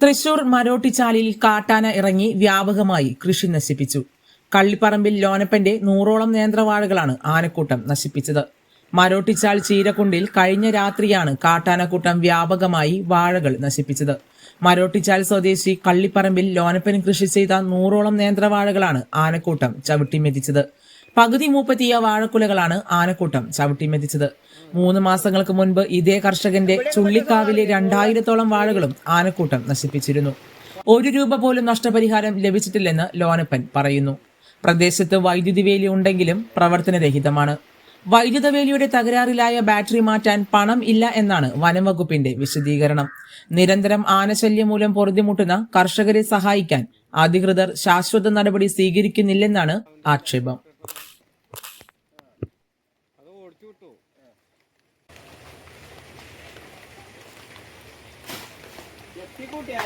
തൃശൂർ മരോട്ടിച്ചാലിൽ കാട്ടാന ഇറങ്ങി വ്യാപകമായി കൃഷി നശിപ്പിച്ചു. കള്ളിപ്പറമ്പിൽ ലോനപ്പന്റെ നൂറോളം നേന്ത്രവാഴകളാണ് ആനക്കൂട്ടം നശിപ്പിച്ചത്. മരോട്ടിച്ചാൽ ചീരക്കുണ്ടിൽ കഴിഞ്ഞ രാത്രിയാണ് കാട്ടാനക്കൂട്ടം വ്യാപകമായി വാഴകൾ നശിപ്പിച്ചത്. മരോട്ടിച്ചാൽ സ്വദേശി കള്ളിപ്പറമ്പിൽ ലോനപ്പൻ കൃഷി ചെയ്ത നൂറോളം നേന്ത്രവാഴകളാണ് ആനക്കൂട്ടം ചവിട്ടിമെതിച്ചത് പകുതി മൂപ്പത്തിയ വാഴക്കുലകളാണ് ആനക്കൂട്ടം ചവിട്ടിമെതിച്ചത് മൂന്ന് മാസങ്ങൾക്ക് മുൻപ് ഇതേ കർഷകന്റെ ചുള്ളിക്കാവിലെ രണ്ടായിരത്തോളം വാഴകളും ആനക്കൂട്ടം നശിപ്പിച്ചിരുന്നു. ഒരു രൂപ പോലും നഷ്ടപരിഹാരം ലഭിച്ചിട്ടില്ലെന്ന് ലോനപ്പൻ പറയുന്നു. പ്രദേശത്ത് വൈദ്യുതി വേലി ഉണ്ടെങ്കിലും പ്രവർത്തനരഹിതമാണ്. വൈദ്യുത വേലിയുടെ തകരാറിലായ ബാറ്ററി മാറ്റാൻ പണം ഇല്ല എന്നാണ് വനം വകുപ്പിന്റെ വിശദീകരണം. നിരന്തരം ആനശല്യം മൂലം പൊറുതിമുട്ടുന്ന കർഷകരെ സഹായിക്കാൻ അധികൃതർ ശാശ്വത നടപടി സ്വീകരിക്കുന്നില്ലെന്നാണ് ആക്ഷേപം. ഒളിച്ചു വിട്ടു. എത്തിക്കൂട്ടിയാ